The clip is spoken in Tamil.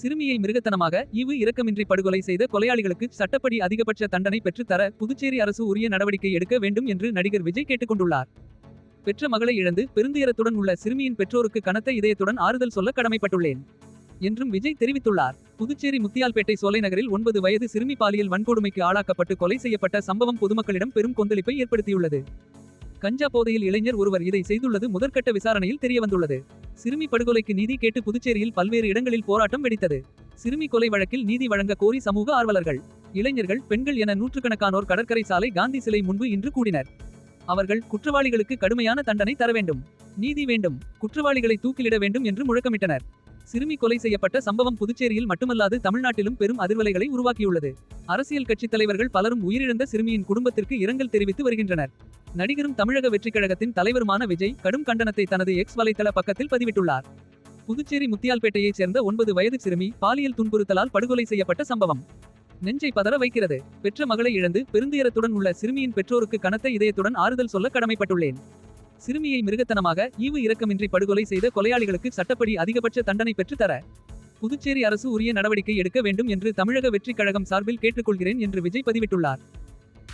சிறுமியை மிருகத்தனமாக ஈவு இரக்கமின்றி படுகொலை செய்த கொலையாளிகளுக்கு சட்டப்படி அதிகபட்ச தண்டனை பெற்றுத்தர புதுச்சேரி அரசு உரிய நடவடிக்கை எடுக்க வேண்டும் என்று நடிகர் விஜய் கேட்டுக்கொண்டுள்ளார். பெற்ற மகளை இழந்து பெருந்துயரத்துடன் உள்ள சிறுமியின் பெற்றோருக்கு கனத்த இதயத்துடன் ஆறுதல் சொல்ல கடமைப்பட்டுள்ளேன் என்றும் விஜய் தெரிவித்துள்ளார். புதுச்சேரி முத்தியால்பேட்டை சோலை நகரில் ஒன்பது வயது சிறுமி பாலியல் வன்கொடுமைக்கு ஆளாக்கப்பட்டு கொலை செய்யப்பட்ட சம்பவம் பொதுமக்களிடம் பெரும் கொந்தளிப்பை ஏற்படுத்தியுள்ளது. கஞ்சா போதையில் இளைஞர் ஒருவர் இதை செய்துள்ளது முதற்கட்ட விசாரணையில் தெரியவந்துள்ளது. சிறுமி படுகொலைக்கு நீதி கேட்டு புதுச்சேரியில் பல்வேறு இடங்களில் போராட்டம் வெடித்தது. சிறுமி கொலை வழக்கில் நீதி வழங்க கோரி சமூக ஆர்வலர்கள். இளைஞர்கள் பெண்கள் என நூற்றுக்கணக்கானோர் கடற்கரை சாலை காந்தி சிலை முன்பு இன்று கூடினர். அவர்கள் குற்றவாளிகளுக்கு கடுமையான தண்டனை தர வேண்டும். நீதி வேண்டும். குற்றவாளிகளை தூக்கிலிட வேண்டும் என்று முழக்கமிட்டனர். சிறுமி கொலை செய்யப்பட்ட சம்பவம் புதுச்சேரியில் மட்டுமல்லாது தமிழ்நாட்டிலும் பெரும் அதிர்வலைகளை உருவாக்கியுள்ளது. அரசியல் கட்சித் தலைவர்கள் பலரும் உயிரிழந்த சிறுமியின் குடும்பத்திற்கு இரங்கல் தெரிவித்து வருகின்றனர். நடிகரும் தமிழக வெற்றிக்கழகத்தின் தலைவருமான விஜய் கடும் கண்டனத்தை தனது எக்ஸ் வலைத்தள பக்கத்தில் பதிவிட்டுள்ளார். புதுச்சேரி முத்தியால்பேட்டையைச் சேர்ந்த ஒன்பது வயது சிறுமி பாலியல் துன்புறுத்தலால் படுகொலை செய்யப்பட்ட சம்பவம். நெஞ்சை பதற வைக்கிறது. பெற்ற மகளை இழந்து பெருந்துயரத்துடன் உள்ள சிறுமியின் பெற்றோருக்கு கனத்த இதயத்துடன் ஆறுதல் சொல்ல கடமைப்பட்டுள்ளேன். சிறுமியை மிருகத்தனமாக ஈவு இரக்கமின்றி படுகொலை செய்த கொலையாளிகளுக்கு சட்டப்படி அதிகபட்ச தண்டனை பெற்றுத்தர புதுச்சேரி அரசு உரிய நடவடிக்கை எடுக்க வேண்டும் என்று தமிழக வெற்றிக் கழகம் சார்பில் கேட்டுக்கொள்கிறேன் என்று விஜய் பதிவிட்டுள்ளார்.